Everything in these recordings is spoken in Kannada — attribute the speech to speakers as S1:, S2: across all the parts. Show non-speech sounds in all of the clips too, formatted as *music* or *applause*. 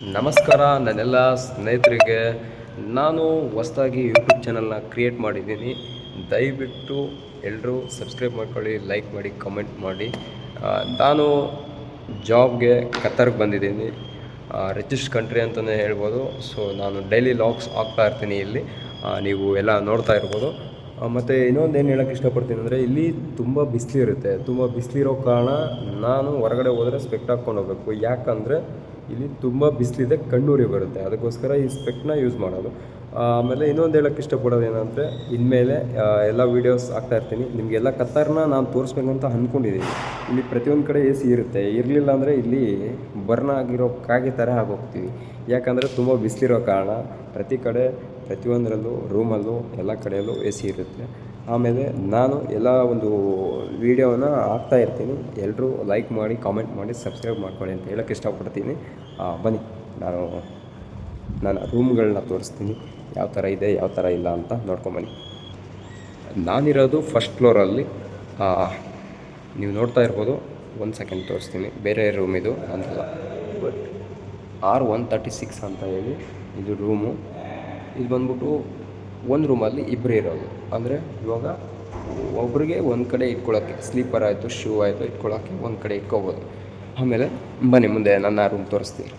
S1: ನಮಸ್ಕಾರ, ನನ್ನೆಲ್ಲ ಸ್ನೇಹಿತರಿಗೆ. ನಾನು ಹೊಸದಾಗಿ ಯೂಟ್ಯೂಬ್ ಚಾನಲ್ನ ಕ್ರಿಯೇಟ್ ಮಾಡಿದ್ದೀನಿ. ದಯವಿಟ್ಟು ಎಲ್ಲರೂ ಸಬ್ಸ್ಕ್ರೈಬ್ ಮಾಡ್ಕೊಳ್ಳಿ ಲೈಕ್ ಮಾಡಿ ಕಮೆಂಟ್ ಮಾಡಿ. ನಾನು ಜಾಬ್ಗೆ ಕತ್ತರ್ಗೆ ಬಂದಿದ್ದೀನಿ. ರಿಚೆಸ್ಟ್ ಕಂಟ್ರಿ ಅಂತಲೇ ಹೇಳ್ಬೋದು. ಸೊ ನಾನು ಡೈಲಿ ಲಾಗ್ಸ್ ಆಗ್ತಾ ಇರ್ತೀನಿ ಇಲ್ಲಿ. ನೀವು ಎಲ್ಲ ನೋಡ್ತಾ ಇರ್ಬೋದು. ಮತ್ತು ಇನ್ನೊಂದು ಏನು ಹೇಳೋಕ್ಕೆ ಇಷ್ಟಪಡ್ತೀನಿ ಅಂದರೆ, ಇಲ್ಲಿ ತುಂಬ ಬಿಸಿಲಿರುತ್ತೆ. ತುಂಬ ಬಿಸಿಲಿರೋ ಕಾರಣ ನಾನು ಹೊರಗಡೆ ಹೋದರೆ ಸ್ಪೆಕ್ಟ್ ಹಾಕ್ಕೊಂಡು ಹೋಗಬೇಕು. ಯಾಕಂದರೆ ಇಲ್ಲಿ ತುಂಬ ಬಿಸಿಲಿದೆ ಕಣ್ಣೂರಿ ಬರುತ್ತೆ. ಅದಕ್ಕೋಸ್ಕರ ಈ ಸ್ಪೆಕ್ಟ್ನ ಯೂಸ್ ಮಾಡೋದು. ಆಮೇಲೆ ಇನ್ನೊಂದು ಹೇಳೋಕ್ಕೆ ಇಷ್ಟಪಡೋದು ಏನಂದರೆ, ಇನ್ಮೇಲೆ ಎಲ್ಲ ವೀಡಿಯೋಸ್ ಇರ್ತೀನಿ. ನಿಮಗೆಲ್ಲ ಕತ್ತರ್ನ ನಾನು ತೋರಿಸ್ಬೇಕು ಅಂತ ಅಂದ್ಕೊಂಡಿದ್ದೀನಿ ಇಲ್ಲಿ ಪ್ರತಿಯೊಂದು ಕಡೆ ಎ ಸಿ ಇರುತ್ತೆ. ಇರಲಿಲ್ಲ ಅಂದರೆ ಇಲ್ಲಿ ಬರ್ನ್ ಆಗಿರೋ ಕಾಗೆ ಥರ ಆಗೋಗ್ತೀವಿ. ಯಾಕಂದರೆ ತುಂಬ ಬಿಸಿಲಿರೋ ಕಾರಣ ಪ್ರತಿ ಕಡೆ, ಪ್ರತಿಯೊಂದರಲ್ಲೂ ರೂಮಲ್ಲೂ ಎಲ್ಲ ಕಡೆಯಲ್ಲೂ ಎ ಸಿ ಇರುತ್ತೆ. ಆಮೇಲೆ ನಾನು ಎಲ್ಲ ಒಂದು ವೀಡಿಯೋನ ಹಾಕ್ತಾ ಇರ್ತೀನಿ. ಎಲ್ಲರೂ ಲೈಕ್ ಮಾಡಿ ಕಾಮೆಂಟ್ ಮಾಡಿ ಸಬ್ಸ್ಕ್ರೈಬ್ ಮಾಡ್ಕೊಳ್ಳಿ ಅಂತ ಹೇಳೋಕ್ಕೆ ಇಷ್ಟಪಡ್ತೀನಿ. ಬನ್ನಿ. ನಾನು ನಾನು ರೂಮ್ಗಳನ್ನ ತೋರಿಸ್ತೀನಿ. ಯಾವ ಥರ ಇದೆ, ಯಾವ ಥರ ಇಲ್ಲ ಅಂತ ನೋಡ್ಕೊಂಬನ್ನಿ ನಾನಿರೋದು ಫಸ್ಟ್ ಫ್ಲೋರಲ್ಲಿ ನೀವು ನೋಡ್ತಾ ಇರ್ಬೋದು, ಒಂದು ಸೆಕೆಂಡ್ ತೋರಿಸ್ತೀನಿ. ಬೇರೆ ರೂಮ್ ಇದು ಅಂತಲ್ಲ but R one thirty six ಅಂತ ಹೇಳಿ, ಇದು ರೂಮು ಇದು ಬಂದ್ಬಿಟ್ಟು ಒಂದು ರೂಮಲ್ಲಿ ಇಬ್ಬರು ಇರೋದು. ಅಂದರೆ ಇವಾಗ ಒಬ್ರಿಗೆ ಒಂದು ಕಡೆ ಇಟ್ಕೊಳ್ಳೋಕ್ಕೆ ಸ್ಲೀಪರ್ ಆಯಿತು, ಶೂ ಆಯಿತು ಇಟ್ಕೊಳ್ಳೋಕ್ಕೆ ಒಂದು ಕಡೆ ಇಟ್ಕೋಬೋದು. ಆಮೇಲೆ ಬನ್ನಿ ಮುಂದೆ, ನನ್ನ ರೂಮ್ ತೋರಿಸ್ತೀನಿ.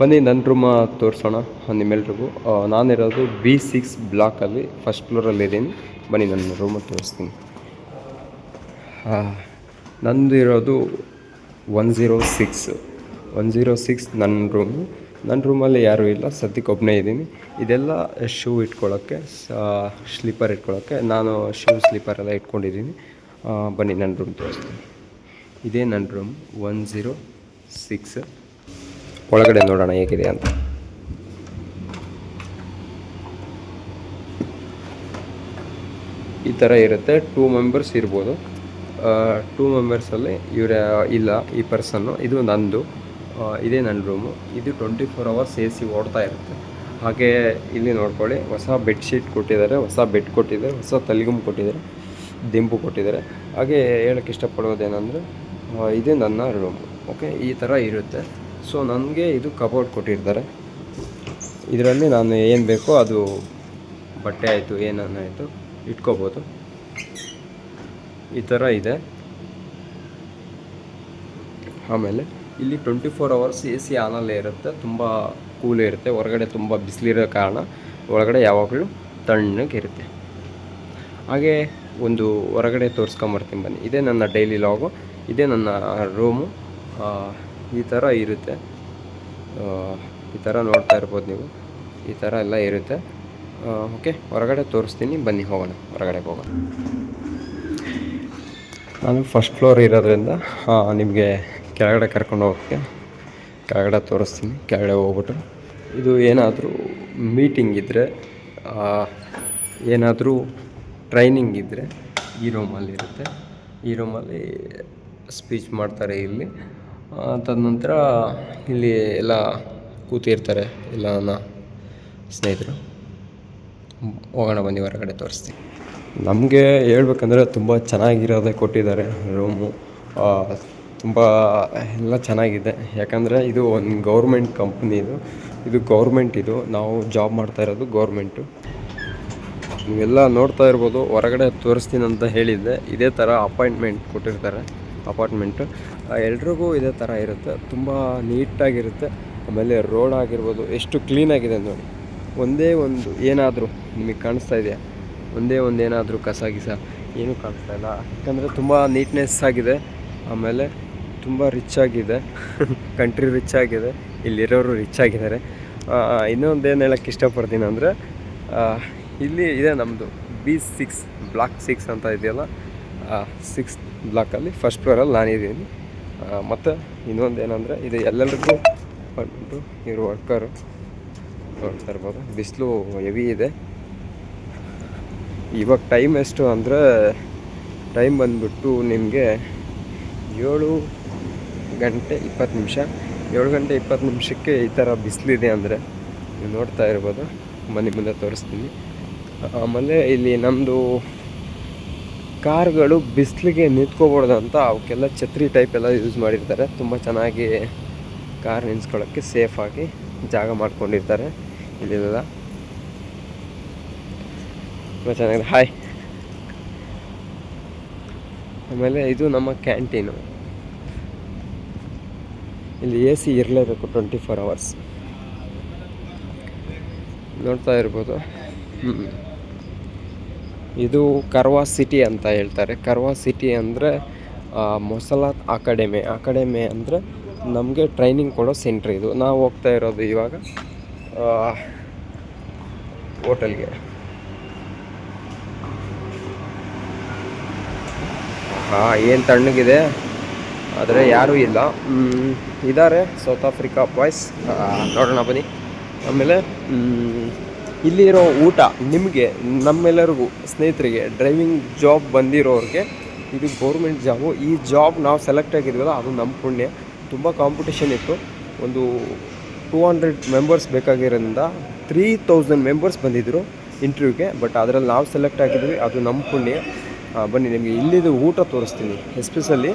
S1: ಬನ್ನಿ, ನನ್ನ ರೂಮ ತೋರಿಸೋಣ, ನಿಮ್ಮೆಲ್ರಿಗೂ. ನಾನಿರೋದು ಬಿ ಸಿಕ್ಸ್ ಬ್ಲಾಕಲ್ಲಿ ಫಸ್ಟ್ ಫ್ಲೋರಲ್ಲಿ ಇದ್ದೀನಿ. ಬನ್ನಿ, ನನ್ನ ರೂಮ ತೋರಿಸ್ತೀನಿ. ನಂದು ಇರೋದು one zero six one zero six ನನ್ನ ರೂಮು ನನ್ನ ರೂಮಲ್ಲಿ ಯಾರೂ ಇಲ್ಲ, ಸದ್ಯಕ್ಕೆ ಒಬ್ಬನೇ ಇದ್ದೀನಿ. ಇದೆಲ್ಲ ಶೂ ಇಟ್ಕೊಳ್ಳೋಕ್ಕೆ ಸ್ಲೀಪರ್ ಇಟ್ಕೊಳ್ಳೋಕ್ಕೆ ನಾನು ಶೂ ಸ್ಲೀಪರ್ ಎಲ್ಲ ಇಟ್ಕೊಂಡಿದ್ದೀನಿ. ಬನ್ನಿ, ನನ್ನ ರೂಮ್ ತೋರಿಸ್ತೀನಿ. ಇದೇ ನನ್ನ ರೂಮ್ ಒನ್ ಝೀರೋ ಸಿಕ್ಸ್ ಒಳಗಡೆ ನೋಡೋಣ ಹೇಗಿದೆ ಅಂತ. ಈ ಥರ ಇರುತ್ತೆ. ಟೂ ಮೆಂಬರ್ಸ್ ಇರ್ಬೋದು. ಟೂ ಮೆಂಬರ್ಸಲ್ಲಿ ಇವರ, ಇಲ್ಲ, ಈ ಪರ್ಸನ್ನು ಇದು ನಂದು. ಇದೇ ನನ್ನ ರೂಮು. ಇದು twenty four hours A C ಓಡ್ತಾ ಇರುತ್ತೆ. ಹಾಗೆ ಇಲ್ಲಿ ನೋಡ್ಕೊಳ್ಳಿ, ಹೊಸ ಬೆಡ್ಶೀಟ್ ಕೊಟ್ಟಿದ್ದಾರೆ. ಹೊಸ ಬೆಡ್ ಕೊಟ್ಟಿದ್ದಾರೆ. ಹೊಸ ತಲೆಗುಂಬು ಕೊಟ್ಟಿದ್ದಾರೆ. ದಿಂಬು ಕೊಟ್ಟಿದ್ದಾರೆ. ಹಾಗೆ ಹೇಳೋಕ್ಕೆ ಇಷ್ಟಪಡೋದೇನೆಂದರೆ ಇದೇ ನನ್ನ ರೂಮು. ಓಕೆ ಈ ಥರ ಇರುತ್ತೆ. ಸೊ ನನಗೆ ಇದು ಕಬೋರ್ಡ್ ಕೊಟ್ಟಿರ್ತಾರೆ. ಇದರಲ್ಲಿ ನಾನು ಏನು ಬೇಕೋ ಅದು ಬಟ್ಟೆ ಆಯಿತು ಏನನ್ನಾಯಿತು ಇಟ್ಕೋಬೋದು. ಈ ಥರ ಇದೆ. ಆಮೇಲೆ ಇಲ್ಲಿ twenty four hours A C ಆನಲ್ಲೇ ಇರುತ್ತೆ, ತುಂಬ ಕೂಲ್ ಇರುತ್ತೆ, ಹೊರಗಡೆ ತುಂಬ ಬಿಸಿಲಿರೋ ಕಾರಣ ಒಳಗಡೆ ಯಾವಾಗಲೂ ತಣ್ಣಗಿರುತ್ತೆ ಹಾಗೆ ಒಂದು ಹೊರಗಡೆ ತೋರಿಸ್ಕೊಂಬರ್ತೀನಿ ಬನ್ನಿ. ಇದೇ ನನ್ನ ಡೈಲಿ ಲಾಗು ಇದೇ ನನ್ನ ರೂಮು ಈ ಥರ ಇರುತ್ತೆ. ಈ ಥರ ನೋಡ್ತಾ ಇರ್ಬೋದು ನೀವು. ಈ ಥರ ಎಲ್ಲ ಇರುತ್ತೆ. ಓಕೆ ಹೊರಗಡೆ ತೋರಿಸ್ತೀನಿ. ಬನ್ನಿ, ಹೋಗೋಣ. ಹೊರಗಡೆ ಹೋಗೋಣ. ನಾನು ಫಸ್ಟ್ ಫ್ಲೋರ್ ಇರೋದ್ರಿಂದ ನಿಮಗೆ ಕೆಳಗಡೆ ಕರ್ಕೊಂಡು ಹೋಗೋಕ್ಕೆ ಕೆಳಗಡೆ ತೋರಿಸ್ತೀನಿ, ಕೆಳಗಡೆ ಹೋಗ್ಬಿಟ್ಟು. ಇದು ಏನಾದರೂ ಮೀಟಿಂಗ್ ಇದ್ದರೆ ಏನಾದರೂ ಟ್ರೈನಿಂಗ್ ಇದ್ದರೆ ಈ ರೂಮಲ್ಲಿ ಇರುತ್ತೆ. ಈ ರೂಮಲ್ಲಿ ಸ್ಪೀಚ್ ಮಾಡ್ತಾರೆ ಇಲ್ಲಿ. ತದನಂತರ ಇಲ್ಲಿ ಎಲ್ಲ ಕೂತಿರ್ತಾರೆ ಎಲ್ಲ ನನ್ನ ಸ್ನೇಹಿತರು. ಹೋಗೋಣ ಬನ್ನಿ, ಹೊರಗಡೆ ತೋರಿಸ್ತೀನಿ. ನಮಗೆ ಹೇಳ್ಬೇಕಂದ್ರೆ ತುಂಬ ಚೆನ್ನಾಗಿರೋದೇ ಕೊಟ್ಟಿದ್ದಾರೆ ರೂಮು ತುಂಬ ಎಲ್ಲ ಚೆನ್ನಾಗಿದೆ. ಯಾಕಂದರೆ ಇದು ಒಂದು ಗೌರ್ಮೆಂಟ್ ಕಂಪ್ನಿ ಇದು. ಇದು ಗೌರ್ಮೆಂಟ್ ಇದು. ನಾವು ಜಾಬ್ ಮಾಡ್ತಾ ಇರೋದು ಗೌರ್ಮೆಂಟು ನೀವೆಲ್ಲ ನೋಡ್ತಾ ಇರ್ಬೋದು, ಹೊರಗಡೆ ತೋರಿಸ್ತೀನಿ ಅಂತ ಹೇಳಿದ್ದೆ. ಇದೇ ಥರ ಅಪಾಯಿಂಟ್ಮೆಂಟ್ ಕೊಟ್ಟಿರ್ತಾರೆ ಅಪಾರ್ಟ್ಮೆಂಟು ಎಲ್ರಿಗೂ ಇದೇ ಥರ ಇರುತ್ತೆ. ತುಂಬ ನೀಟಾಗಿರುತ್ತೆ. ಆಮೇಲೆ ರೋಡ್ ಆಗಿರ್ಬೋದು, ಎಷ್ಟು ಕ್ಲೀನಾಗಿದೆ ನೋಡಿ. ಒಂದೇ ಒಂದು ಏನಾದರೂ ನಿಮಗೆ ಕಾಣಿಸ್ತಾ ಇದೆಯಾ? ಒಂದೇ ಒಂದು ಏನಾದರೂ ಕಸ, ಗಿಸ ಏನೂ ಕಾಣಿಸ್ತಾ ಇಲ್ಲ. ಯಾಕಂದರೆ ತುಂಬ ನೀಟ್ನೆಸ್ ಆಗಿದೆ. ಆಮೇಲೆ ತುಂಬ ರಿಚ್ ಆಗಿದೆ. *laughs* ಕಂಟ್ರಿ ರಿಚ್ ಆಗಿದೆ. ಇಲ್ಲಿರೋರು ರಿಚ್ ಆಗಿದ್ದಾರೆ. ಇನ್ನೊಂದು ಏನು ಹೇಳೋಕ್ಕೆ ಇಷ್ಟಪಡ್ತೀನಿ ಅಂದರೆ ಇಲ್ಲಿ ಇದೆ ನಮ್ಮದು ಬಿ ಸಿಕ್ಸ್ ಬ್ಲಾಕ್ ಸಿಕ್ಸ್ ಅಂತ ಇದೆಯಲ್ಲ? ಸಿಕ್ಸ್ ಬ್ಲಾಕಲ್ಲಿ ಫಸ್ಟ್ ಫ್ಲೋರಲ್ಲಿ ನಾನಿದ್ದೀನಿ. ಮತ್ತು ಇನ್ನೊಂದು ಏನಂದರೆ ಇದು ಎಲ್ಲರಿಗೂ ಬಂದು ಇವರು ವರ್ಕರು ನೋಡ್ತಾ ಇರ್ಬೋದು. ಬಿಸಿಲು ಹೆವಿ ಇದೆ. ಇವಾಗ ಟೈಮ್ ಎಷ್ಟು ಅಂದರೆ ಟೈಮ್ ಬಂದ್ಬಿಟ್ಟು ನಿಮಗೆ ಏಳು ಗಂಟೆ ಇಪ್ಪತ್ತು ನಿಮಿಷ, ಏಳು ಗಂಟೆ ಇಪ್ಪತ್ತು ನಿಮಿಷಕ್ಕೆ ಈ ಥರ ಬಿಸಿಲಿದೆ ಅಂದರೆ ನೀವು ನೋಡ್ತಾ ಇರ್ಬೋದು. ಮನೆ ಮುಂದೆ ತೋರಿಸ್ತೀನಿ. ಆಮೇಲೆ ಇಲ್ಲಿ ನಮ್ಮದು ಕಾರ್ಗಳು ಬಿಸಿಲಿಗೆ ನಿಂತ್ಕೋಬಾರ್ದು ಅಂತ ಅವಕ್ಕೆಲ್ಲ ಛತ್ರಿ ಟೈಪ್ ಎಲ್ಲ ಯೂಸ್ ಮಾಡಿರ್ತಾರೆ. ತುಂಬ ಚೆನ್ನಾಗಿ ಕಾರ್ ನಿಲ್ಸ್ಕೊಳ್ಳೋಕ್ಕೆ ಸೇಫಾಗಿ ಜಾಗ ಮಾಡ್ಕೊಂಡಿರ್ತಾರೆ ಇಲ್ಲೆಲ್ಲ. ತುಂಬ ಚೆನ್ನಾಗಿದೆ. ಹಾಯ್ ಆಮೇಲೆ ಇದು ನಮ್ಮ ಕ್ಯಾಂಟೀನು ಇಲ್ಲಿ ಎ ಸಿ ಇರಲೇಬೇಕು ಟ್ವೆಂಟಿ ಫೋರ್ ಅವರ್ಸ್. ನೋಡ್ತಾ ಇರ್ಬೋದು. ಇದು ಕರ್ವಾ ಸಿಟಿ ಅಂತ ಹೇಳ್ತಾರೆ. ಕರ್ವಾ ಸಿಟಿ ಅಂದರೆ ಮೊಸಲಾತ್ ಅಕಾಡೆಮಿ. ಅಕಾಡೆಮಿ ಅಂದರೆ ನಮಗೆ ಟ್ರೈನಿಂಗ್ ಕೊಡೋ ಸೆಂಟ್ರ್ ಇದು. ನಾವು ಹೋಗ್ತಾ ಇರೋದು ಇವಾಗ ಹೋಟೆಲ್ಗೆ. ಹಾಂ ಏನು ತಣ್ಣಗಿದೆ? ಆದರೆ ಯಾರೂ ಇಲ್ಲ. ಇದ್ದಾರೆ ಸೌತ್ ಆಫ್ರಿಕಾ ಬಾಯ್ಸ್. ನೋಡೋಣ ಬನ್ನಿ. ಆಮೇಲೆ ಇಲ್ಲಿರೋ ಊಟ ನಿಮಗೆ, ನಮ್ಮೆಲ್ಲರಿಗೂ, ಸ್ನೇಹಿತರಿಗೆ ಡ್ರೈವಿಂಗ್ ಜಾಬ್ ಬಂದಿರೋರಿಗೆ, ಇದು ಗೌರ್ಮೆಂಟ್ ಜಾಬು ಈ ಜಾಬ್ ನಾವು ಸೆಲೆಕ್ಟ್ ಆಗಿದ್ವಲ್ಲ, ಅದು ನಮ್ಮ ಪುಣ್ಯ. ತುಂಬ ಕಾಂಪಿಟೇಷನ್ ಇತ್ತು. ಒಂದು ಟೂ ಹಂಡ್ರೆಡ್ ಮೆಂಬರ್ಸ್ ಬೇಕಾಗಿರೋದ್ರಿಂದ ತ್ರೀ ತೌಸಂಡ್ ಮೆಂಬರ್ಸ್ ಬಂದಿದ್ದರು ಇಂಟರ್ವ್ಯೂಗೆ ಬಟ್ ಅದರಲ್ಲಿ ನಾವು ಸೆಲೆಕ್ಟ್ ಆಗಿದ್ವಿ, ಅದು ನಮ್ಮ ಪುಣ್ಯ. ಬನ್ನಿ, ನಿಮಗೆ ಇಲ್ಲಿದು ಊಟ ತೋರಿಸ್ತೀನಿ ಎಸ್ಪೆಷಲಿ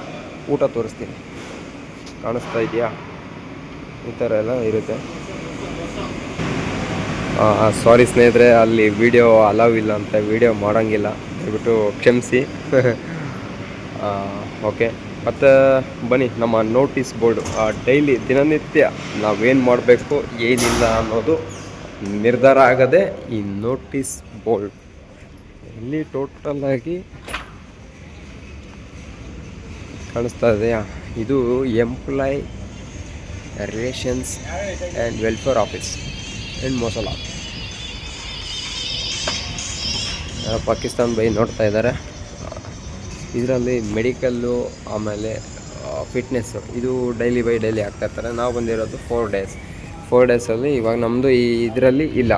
S1: ಊಟ ತೋರಿಸ್ತೀನಿ. ಕಾಣಿಸ್ತಾ ಇದೆಯಾ? ಈ ಥರ ಎಲ್ಲ ಇರುತ್ತೆ. ಸಾರಿ ಸ್ನೇಹಿತರೆ, ಅಲ್ಲಿ ವಿಡಿಯೋ ಅಲೌ ಇಲ್ಲ ಅಂತ ವಿಡಿಯೋ ಮಾಡೋಂಗಿಲ್ಲ. ದಯವಿಟ್ಟು ಕ್ಷಮಿಸಿ. *laughs* ಓಕೆ ಮತ್ತು ಬನ್ನಿ, ನಮ್ಮ ನೋಟಿಸ್ ಬೋರ್ಡು ಡೈಲಿ ದಿನನಿತ್ಯ ನಾವೇನು ಮಾಡಬೇಕು, ಏನಿಲ್ಲ ಅನ್ನೋದು ನಿರ್ಧಾರ ಆಗದೆ ಈ ನೋಟಿಸ್ ಬೋರ್ಡ್ ಇಲ್ಲಿ ಟೋಟಲಾಗಿ ಕಾಣಿಸ್ತಾ ಇದೆಯಾ ಇದು employee relations and welfare office and ಮೊಸಲ Pakistan ಬೈ ನೋಡ್ತಾ ಇದ್ದಾರೆ. ಇದರಲ್ಲಿ ಮೆಡಿಕಲ್ಲು ಆಮೇಲೆ ಫಿಟ್ನೆಸ್ಸು ಇದು ಡೈಲಿ ಬೈ ಡೈಲಿ ಆಗ್ತಾ ಇರ್ತಾರೆ. ನಾವು ಬಂದಿರೋದು ಫೋರ್ ಡೇಸ್ ಫೋರ್ ಡೇಸಲ್ಲಿ ಇವಾಗ ನಮ್ಮದು ಈ ಇದರಲ್ಲಿ ಇಲ್ಲ.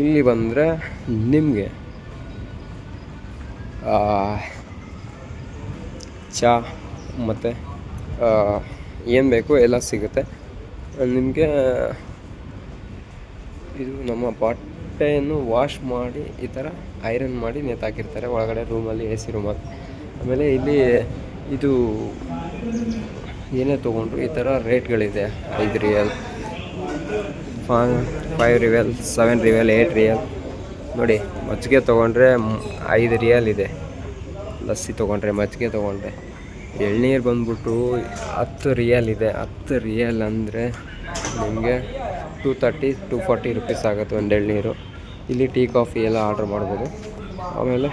S1: ಇಲ್ಲಿ ಬಂದರೆ ನಿಮಗೆ ಚಹಾ ಮತ್ತು ಏನು ಬೇಕು ಎಲ್ಲ ಸಿಗುತ್ತೆ. ನಿಮಗೆ, ಇದು ನಮ್ಮ ಬಟ್ಟೆಯನ್ನು ವಾಶ್ ಮಾಡಿ, ಈ ಥರ ಐರನ್ ಮಾಡಿ ನೇತಾಕಿರ್ತಾರೆ ಒಳಗಡೆ ರೂಮಲ್ಲಿ ಎ ಸಿ ರೂಮಲ್ಲಿ. ಆಮೇಲೆ ಇಲ್ಲಿ ಇದು ಏನೇ ತೊಗೊಂಡ್ರು ಈ ಥರ ರೇಟ್ಗಳಿದೆ. ಐದು riyal, five riyal, seven riyal eight riyal. ನೋಡಿ, ಮಜ್ಜಿಗೆ ತೊಗೊಂಡ್ರೆ ಐದು ರಿಯಲ್ ಇದೆ. ಲಸ್ಸಿ ತೊಗೊಂಡ್ರೆ ಮಜ್ಜಿಗೆ ತೊಗೊಂಡ್ರೆ. ಎಳ್ನೀರು ಬಂದ್ಬಿಟ್ಟು ಹತ್ತು ರಿಯಲ್ ಇದೆ. ಹತ್ತು ರಿಯಲ್ ಅಂದರೆ ನಿಮಗೆ two thirty two forty rupees ಆಗುತ್ತೆ ಒಂದು ಎಳ್ನೀರು. ಇಲ್ಲಿ ಟೀ, ಕಾಫಿ ಎಲ್ಲ ಆರ್ಡ್ರ್ ಮಾಡ್ಬೋದು. ಆಮೇಲೆ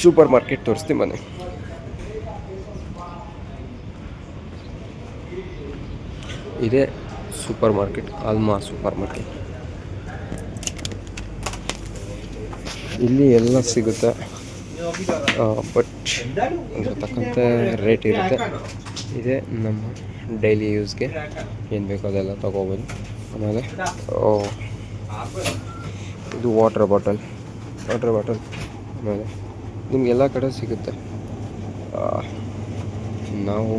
S1: ಸೂಪರ್ ಮಾರ್ಕೆಟ್ ತೋರಿಸ್ತೀನಿ ಮನೆ ಇದೇ supermarket alma supermarket. ಇಲ್ಲಿ ಎಲ್ಲ ಸಿಗುತ್ತೆ. ಬಟ್ ಅದ್ರ ರೇಟ್ ಇರುತ್ತೆ. ಇದೇ ನಮ್ಮ ಡೈಲಿ ಯೂಸ್ಗೆ ಏನು ಬೇಕೋ ಅದೆಲ್ಲ ತೊಗೋಬೋದು. ಆಮೇಲೆ ಇದು ವಾಟರ್ ಬಾಟಲ್ ವಾಟರ್ ಬಾಟಲ್ ಆಮೇಲೆ ನಿಮ್ಗೆ ಎಲ್ಲ ಕಡೆ ಸಿಗುತ್ತೆ. ನಾವು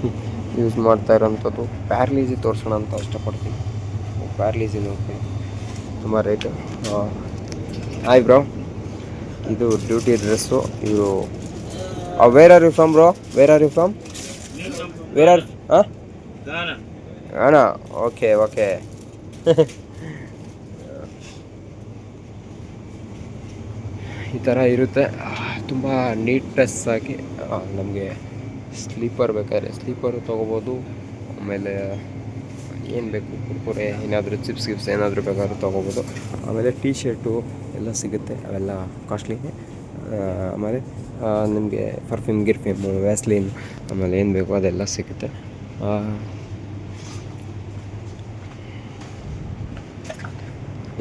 S1: *laughs* ಯೂಸ್ ಮಾಡ್ತಾ ಇರೋಂಥದ್ದು ಪ್ಯಾರ್ಲೀಜಿ ತೋರಿಸೋಣ ಅಂತ ಇಷ್ಟಪಡ್ತೀನಿ. ಪ್ಯಾರ್ಲೀಜಿ ನೋಡ್ತೀನಿ. ತುಂಬ ರೇಟು ಹಾಯ್ ಬ್ರೋ ಇದು ಡ್ಯೂಟಿ ಡ್ರೆಸ್ಸು ಇದು where are you from bro where are you from where are ಹಾಂ ಅಣ್ಣ ಓಕೆ ಓಕೆ ಈ ಥರ ಇರುತ್ತೆ. ತುಂಬ ನೀಟ್ನೆಸ್ ಆಗಿ ನಮಗೆ ಸ್ಲೀಪರ್ ಬೇಕಾದ್ರೆ ಸ್ಲೀಪರು ತೊಗೋಬೋದು. ಆಮೇಲೆ ಏನು ಬೇಕು ಕುರ್ಕುರೆ ಏನಾದರೂ ಚಿಪ್ಸ್ ಗಿಪ್ಸ್ ಏನಾದರೂ ಬೇಕಾದ್ರೂ ತೊಗೋಬೋದು. ಆಮೇಲೆ ಟೀ ಶರ್ಟು ಎಲ್ಲ ಸಿಗುತ್ತೆ ಅವೆಲ್ಲ ಕಾಸ್ಟ್ಲಿಗೆ ಆಮೇಲೆ ನಿಮಗೆ ಪರ್ಫ್ಯೂಮ್ ಗಿರ್ಫ್ಯೂಮು ವ್ಯಾಸ್ಲಿನ್ ಆಮೇಲೆ ಏನು ಬೇಕು ಅದೆಲ್ಲ ಸಿಗುತ್ತೆ.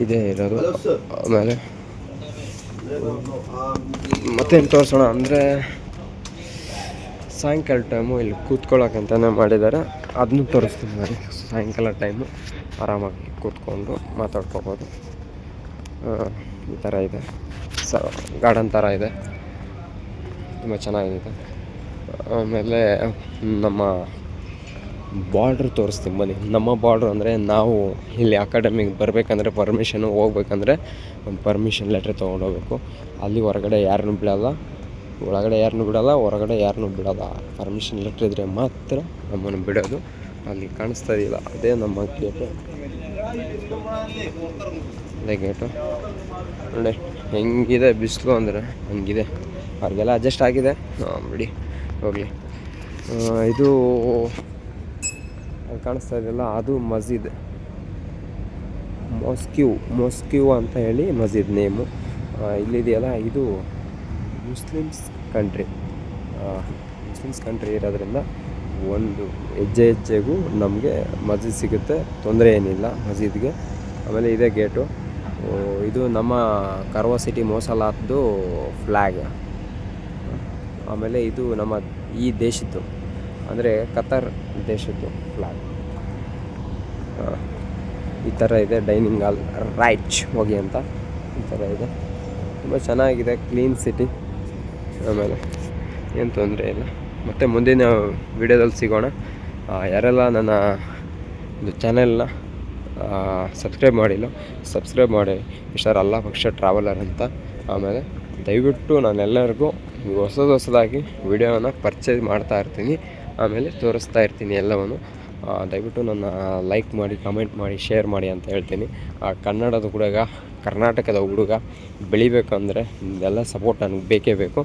S1: ಇದೇ ಇರೋದು. ಆಮೇಲೆ ಮತ್ತೇನು ತೋರಿಸೋಣ ಅಂದರೆ ಸಾಯಂಕಾಲ ಟೈಮು ಇಲ್ಲಿ ಕೂತ್ಕೊಳ್ಳೋಕ್ಕಂತಲೇ ಮಾಡಿದ್ದಾರೆ ಅದನ್ನು ತೋರಿಸ್ತೀನಿ ನೋಡಿ. ಸಾಯಂಕಾಲ ಟೈಮು ಆರಾಮಾಗಿ ಕೂತ್ಕೊಂಡು ಮಾತಾಡ್ಕೋಬೋದು. ಈ ಥರ ಇದೆ. ಸ ಗಾರ್ಡನ್ ಥರ ಇದೆ. ತುಂಬ ಚೆನ್ನಾಗಿದೆ. ಆಮೇಲೆ ನಮ್ಮ ಬಾರ್ಡ್ರ್ ತೋರಿಸ್ತೀನಿ ಬನ್ನಿ. ನಮ್ಮ ಬಾರ್ಡ್ರ್ ಅಂದರೆ ನಾವು ಇಲ್ಲಿ ಅಕಾಡೆಮಿಗೆ ಬರಬೇಕಂದ್ರೆ ಪರ್ಮಿಷನು ಹೋಗ್ಬೇಕಂದ್ರೆ ಒಂದು ಪರ್ಮಿಷನ್ ಲೆಟ್ರ್ ತೊಗೊಂಡೋಗ್ಬೇಕು. ಅಲ್ಲಿ ಹೊರಗಡೆ ಯಾರನ್ನೂ ಬಿಡಲ್ಲ. ಒಳಗಡೆ ಯಾರನ್ನೂ ಬಿಡಲ್ಲ, ಹೊರಗಡೆ ಯಾರನ್ನೂ ಬಿಡೋಲ್ಲ. ಪರ್ಮಿಷನ್ ಲೆಟ್ರ್ ಇದ್ದರೆ ಮಾತ್ರ ನಮ್ಮನ್ನು ಬಿಡೋದು. ಅಲ್ಲಿ ಕಾಣಿಸ್ತಾ ಇದೆಯಲ್ಲ, ಅದೇ ನಮ್ಮ ಗೇಟು ಅದೇ ಗೇಟು ನೋಡಿ ಹೆಂಗಿದೆ ಬಿಸಿಲು ಅಂದರೆ? ಹಂಗಿದೆ. ಅವ್ರಿಗೆಲ್ಲ ಅಡ್ಜಸ್ಟ್ ಆಗಿದೆ. ಹಾಂ, ಬಿಡಿ, ಹೋಗಲಿ. ಇದು ಅಲ್ಲಿ ಕಾಣಿಸ್ತಾ ಇದೆಯಲ್ಲ, ಅದು ಮಸೀದ್. ಮೊಸ್ಕ್ಯೂ ಮೊಸ್ಕ್ಯೂ ಅಂತ ಹೇಳಿ ಮಸೀದ್ ನೇಮು. ಇಲ್ಲಿದೆಯಲ್ಲ ಇದು ಮುಸ್ಲಿಮ್ಸ್ ಕಂಟ್ರಿ ಮುಸ್ಲಿಮ್ಸ್ ಕಂಟ್ರಿ ಇರೋದ್ರಿಂದ ಒಂದು ಹೆಜ್ಜೆ ಹೆಜ್ಜೆಗೂ ನಮಗೆ ಮಸೀದ್ ಸಿಗುತ್ತೆ, ತೊಂದರೆ ಏನಿಲ್ಲ ಮಸೀದ್ಗೆ. ಆಮೇಲೆ ಇದೇ ಗೇಟು. ಇದು ನಮ್ಮ ಕರ್ವಾ ಸಿಟಿ ಮೋಸಲಾದ್ದು ಫ್ಲ್ಯಾಗ್ ಆಮೇಲೆ ಇದು ನಮ್ಮ ಈ ದೇಶದ್ದು, ಅಂದರೆ ಕತರ್ ದೇಶದ್ದು ಫ್ಲ್ಯಾಗ್ ಈ ಥರ ಇದೆ ಡೈನಿಂಗ್ ಹಾಲ್ ರೈಟ್ ಹೋಗಿ ಅಂತ ಈ ಥರ ಇದೆ. ತುಂಬ ಚೆನ್ನಾಗಿದೆ, ಕ್ಲೀನ್ ಸಿಟಿ. ಆಮೇಲೆ ಏನು ತೊಂದರೆ ಇಲ್ಲ. ಮತ್ತು ಮುಂದಿನ ವಿಡಿಯೋದಲ್ಲಿ ಸಿಗೋಣ. ಯಾರೆಲ್ಲ ನನ್ನ ಒಂದು ಚಾನೆಲ್ನ ಸಬ್ಸ್ಕ್ರೈಬ್ ಮಾಡಿಲ್ಲ ಸಬ್ಸ್ಕ್ರೈಬ್ ಮಾಡಿ. ಮಿಸ್ಟರ್ ಅಲ್ಲ ಪಕ್ಷ ಟ್ರಾವೆಲರ್ ಅಂತ. ಆಮೇಲೆ ದಯವಿಟ್ಟು ನಾನೆಲ್ಲರಿಗೂ ಹೊಸದು ಹೊಸದಾಗಿ ವಿಡಿಯೋನ ಪರ್ಚೇಸ್ ಮಾಡ್ತಾ ಇರ್ತೀನಿ. ಆಮೇಲೆ ತೋರಿಸ್ತಾ ಇರ್ತೀನಿ ಎಲ್ಲವನ್ನು. ದಯವಿಟ್ಟು ನನ್ನ ಲೈಕ್ ಮಾಡಿ ಕಮೆಂಟ್ ಮಾಡಿ ಶೇರ್ ಮಾಡಿ ಅಂತ ಹೇಳ್ತೀನಿ. ಆ, ಕನ್ನಡದ ಹುಡುಗ ಕರ್ನಾಟಕದ ಹುಡುಗ ಬೆಳಿಬೇಕಂದ್ರೆ ಎಲ್ಲ ಸಪೋರ್ಟ್ ನನಗೆ ಬೇಕೇ ಬೇಕು.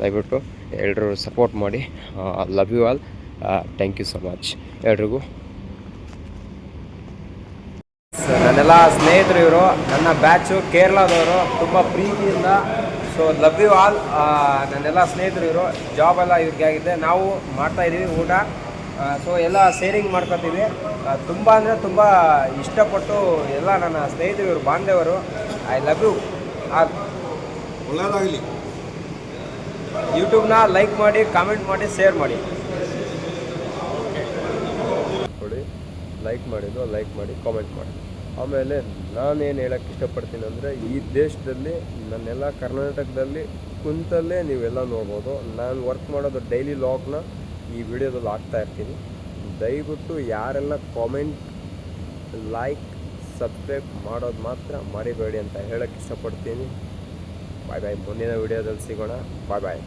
S1: ದಯವಿಟ್ಟು ಎಲ್ಲರೂ ಸಪೋರ್ಟ್ ಮಾಡಿ. Love you all thank you so much ಎಲ್ರಿಗೂ. ನನ್ನೆಲ್ಲ ಸ್ನೇಹಿತರು ಇವರು ನನ್ನ ಬ್ಯಾಚು ಕೇರಳದವರು ತುಂಬ ಪ್ರೀತಿಯಿಂದ. ಸೊ ಲವ್ ಯು ಆಲ್ ನನ್ನೆಲ್ಲ ಸ್ನೇಹಿತರು ಇವರು ಜಾಬ್ ಎಲ್ಲ ಇವ್ರಿಗೆ ಆಗಿದೆ. ನಾವು ಮಾಡ್ತಾ ಇದ್ದೀವಿ ಊಟ. ಸೊ ಎಲ್ಲ ಸೇರಿಂಗ್ ಮಾಡ್ಕೊತೀವಿ. ತುಂಬ ಅಂದರೆ ತುಂಬ ಇಷ್ಟಪಟ್ಟು ಎಲ್ಲ ನನ್ನ ಸ್ನೇಹಿತರು ಇವರು ಬಾಂಧವರು ಐ ಲವ್ ಯು ಆಲ್
S2: ಒಳ್ಳೆಯದಾಗಲಿ
S1: ಯೂಟ್ಯೂಬ್ನ ಲೈಕ್ ಮಾಡಿ, ಕಾಮೆಂಟ್ ಮಾಡಿ, ಶೇರ್ ಮಾಡಿ. ನೋಡಿ, ಲೈಕ್ ಮಾಡಿದ್ದು, ಲೈಕ್ ಮಾಡಿ, ಕಾಮೆಂಟ್ ಮಾಡಿ. ಆಮೇಲೆ ನಾನೇನು ಹೇಳಕ್ಕೆ ಇಷ್ಟಪಡ್ತೀನಿ ಅಂದರೆ, ಈ ದೇಶದಲ್ಲಿ, ನನ್ನೆಲ್ಲ ಕರ್ನಾಟಕದಲ್ಲಿ ಕುಂತಲ್ಲೇ ನೀವೆಲ್ಲ ನೋಡ್ಬೋದು. ನಾನು ವರ್ಕ್ ಮಾಡೋದು ಡೈಲಿ ಲಾಗ್ನ ಈ ವಿಡಿಯೋದಲ್ಲಿ ಹಾಕ್ತಾ ಇರ್ತೀನಿ. ದಯವಿಟ್ಟು ಯಾರೆಲ್ಲ ಕಾಮೆಂಟ್ ಲೈಕ್ ಸಬ್ಸ್ಕ್ರೈಬ್ ಮಾಡೋದು ಮಾತ್ರ ಮರಿಬೇಡಿ ಅಂತ ಹೇಳಕ್ಕೆ ಇಷ್ಟಪಡ್ತೀನಿ. ಬಾಯ್ ಬಾಯ್ ಮುಂದಿನ ವಿಡಿಯೋದಲ್ಲಿ ಸಿಗೋಣ. ಬಾಯ್ ಬಾಯ್